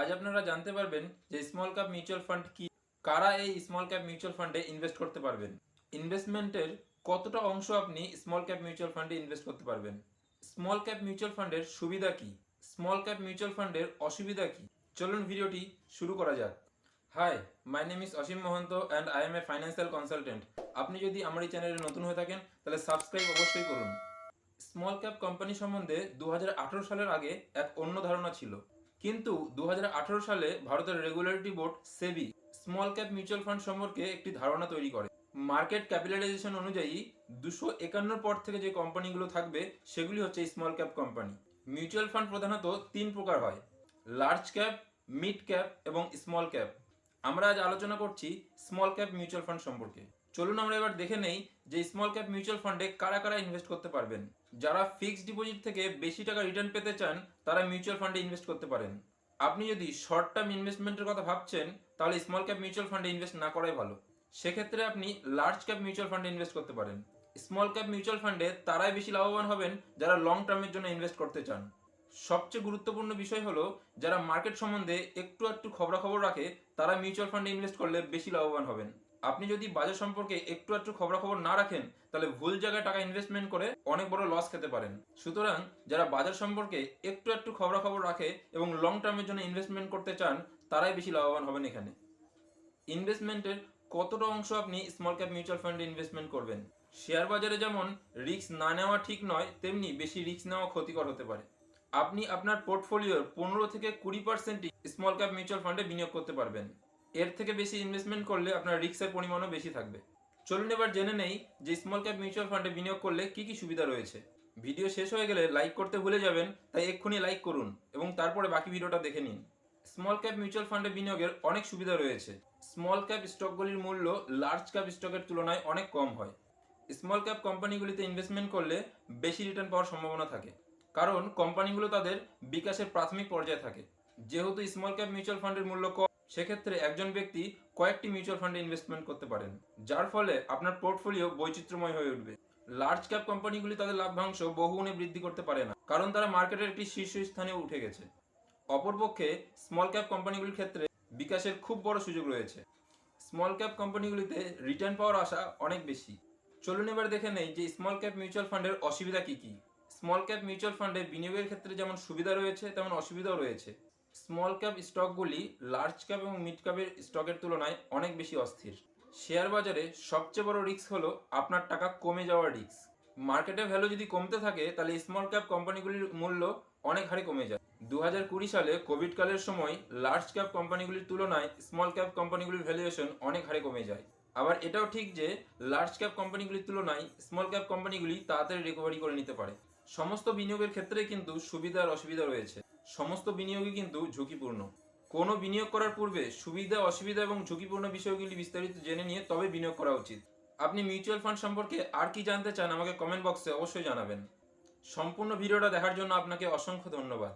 আজ আপনারা জানতে পারবেন যে স্মল ক্যাপ মিউচুয়াল ফান্ড কি, কারা এই স্মল ক্যাপ মিউচুয়াল ফান্ডে ইনভেস্ট করতে পারবেন? ইনভেস্টমেন্টের কতটা অংশ আপনি স্মল ক্যাপ মিউচুয়াল ফান্ডে ইনভেস্ট করতে পারবেন? স্মল ক্যাপ মিউচুয়াল ফান্ডের সুবিধা কি? স্মল ক্যাপ মিউচুয়াল ফান্ডের অসুবিধা কি? চলুন ভিডিওটি শুরু করা যাক। Hi my name is Asim Mahanta and I am a financial consultant আপনি যদি আমার এই চ্যানেলে নতুন হয়ে থাকেন, তাহলে সাবস্ক্রাইব অবশ্যই করুন। স্মল ক্যাপ কোম্পানি সম্বন্ধে দু হাজার আঠেরো সালের আগে এক অন্য ধারণা ছিল। কিন্তু দু হাজার আঠেরো সালে ভারতের regulatory board SEBI small cap mutual fund সম্পর্কে একটি ধারণা তৈরি করে। মার্কেট ক্যাপিটালাইজেশন অনুযায়ী দুশো একান্নর পর থেকে যে কোম্পানিগুলো থাকবে, সেগুলি হচ্ছে small cap company mutual fund প্রধানত তিন প্রকার হয় লার্জ ক্যাপ মিড ক্যাপ এবং স্মল ক্যাপ আমরা আজ আলোচনা করছি স্মল ক্যাপ মিউচুয়াল ফান্ড সম্পর্কে। চলুন আমরা এবার দেখে নেই যে স্মল ক্যাপ মিউচুয়াল ফান্ডে কারা কারা ইনভেস্ট করতে পারবেন। যারা ফিক্সড ডিপোজিট থেকে বেশি টাকা রিটার্ন পেতে চান, তারা মিউচুয়াল ফান্ডে ইনভেস্ট করতে পারেন। আপনি যদি শর্ট টার্ম ইনভেস্টমেন্টের কথা ভাবছেন, তাহলে স্মল ক্যাপ মিউচুয়াল ফান্ডে ইনভেস্ট না করাই ভালো। সেক্ষেত্রে আপনি লার্জ ক্যাপ মিউচুয়াল ফান্ডে ইনভেস্ট করতে পারেন। স্মল ক্যাপ মিউচুয়াল ফান্ডে তারাই বেশি লাভবান হবেন যারা লং টার্মের জন্য ইনভেস্ট করতে চান। সবচেয়ে গুরুত্বপূর্ণ বিষয় হলো, যারা মার্কেট সম্বন্ধে একটু একটু খবরাখবর রাখে, তারা মিউচুয়াল ফান্ডে ইনভেস্ট করলে বেশি লাভবান হবেন। আপনি যদি বাজার সম্পর্কে একটু একটু খবরাখবর না রাখেন, তাহলে ভুল জায়গায় টাকা ইনভেস্টমেন্ট করে অনেক বড় লস খেতে পারেন। সুতরাং যারা বাজার সম্পর্কে একটু একটু খবরাখবর রাখে এবং লং টার্মের জন্য ইনভেস্টমেন্ট করতে চান, তারাই বেশি লাভবান হবেন এখানে। ইনভেস্টমেন্টের কতটা অংশ আপনি স্মল ক্যাপ মিউচুয়াল ফান্ডে ইনভেস্টমেন্ট করবেন? শেয়ার বাজারে যেমন রিস্ক না নেওয়া ঠিক নয়, তেমনি বেশি রিস্ক নেওয়া ক্ষতিকর হতে পারে। আপনি আপনার পোর্টফোলিওর পনেরো থেকে কুড়ি পার্সেন্টই স্মল ক্যাপ মিউচুয়াল ফান্ডে বিনিয়োগ করতে পারবেন। এর থেকে বেশি ইনভেস্টমেন্ট করলে আপনার রিস্কের পরিমাণও বেশি থাকবে। চলুন এবার জেনে নেই যে স্মল ক্যাপ মিউচুয়াল ফান্ডে বিনিয়োগ করলে কি কি সুবিধা রয়েছে। ভিডিও শেষ হয়ে গেলে লাইক করতে ভুলে যাবেন, তাই এক্ষুনি লাইক করুন এবং তারপরে বাকি ভিডিওটা দেখে নিন। স্মল ক্যাপ মিউচুয়াল ফান্ডে বিনিয়োগের অনেক সুবিধা রয়েছে। স্মল ক্যাপ স্টকগুলির মূল্য লার্জ ক্যাপ স্টকের তুলনায় অনেক কম হয়। স্মল ক্যাপ কোম্পানিগুলিতে ইনভেস্টমেন্ট করলে বেশি রিটার্ন পাওয়ার সম্ভাবনা থাকে। কারণ কোম্পানিগুলো তাদের বিকাশের প্রাথমিক পর্যায়ে থাকে। যেহেতু স্মল ক্যাপ মিউচুয়াল ফান্ডের মূল্য কম সেক্ষেত্রে একজন ব্যক্তি কয়েকটি মিউচুয়াল ফান্ডে ইনভেস্টমেন্ট করতে পারেন, যার ফলে আপনার পোর্টফোলিও বৈচিত্র্যময় হয়ে উঠবে। লার্জ ক্যাপ কোম্পানিগুলি তাদের লাভ্যাংশ বহুগুণে বৃদ্ধি করতে পারে না, কারণ তারা মার্কেটের একটি শীর্ষস্থানে উঠে গেছে। অপরপক্ষে স্মল ক্যাপ কোম্পানিগুলির ক্ষেত্রে বিকাশের খুব বড় সুযোগ রয়েছে। স্মল ক্যাপ কোম্পানিগুলিতে রিটার্ন পাওয়ার আশা অনেক বেশি। চলুন এবার দেখে নেই যে স্মল ক্যাপ মিউচুয়াল ফান্ডের অসুবিধা কি কি। স্মল ক্যাপ মিউচুয়াল ফান্ডে বিনিয়োগের ক্ষেত্রে যেমন সুবিধা রয়েছে, তেমন অসুবিধাও রয়েছে। স্মল ক্যাপ স্টকগুলি লার্জ ক্যাপ এবং মিড ক্যাপের স্টকের তুলনায় অনেক বেশি অস্থির। শেয়ার বাজারে সবচেয়ে বড় রিস্ক হলো আপনার টাকা কমে যাওয়ার রিস্ক। মার্কেটের ভ্যালু যদি কমতে থাকে, তাহলে স্মল ক্যাপ কোম্পানিগুলির মূল্য অনেক হারে কমে যায়। দু সালে কোভিড কালের সময় লার্জ ক্যাপ কোম্পানিগুলির তুলনায় স্মল ক্যাপ কোম্পানিগুলির ভ্যালুয়েশন অনেক হারে কমে যায়। আবার এটাও ঠিক যে লার্জ ক্যাপ কোম্পানিগুলির তুলনায় স্মল ক্যাপ কোম্পানিগুলি তাড়াতাড়ি রিকভারি করে নিতে পারে। সমস্ত বিনিয়োগের ক্ষেত্রে কিন্তু সুবিধা আর অসুবিধা রয়েছে। সমস্ত বিনিয়োগই কিন্তু ঝুঁকিপূর্ণ। কোনো বিনিয়োগ করার পূর্বে সুবিধা, অসুবিধা এবং ঝুঁকিপূর্ণ বিষয়গুলি বিস্তারিত জেনে নিয়ে তবে বিনিয়োগ করা উচিত। আপনি মিউচুয়াল ফান্ড সম্পর্কে আর কি জানতে চান আমাকে কমেন্ট বক্সে অবশ্যই জানাবেন। সম্পূর্ণ ভিডিওটা দেখার জন্য আপনাকে অসংখ্য ধন্যবাদ।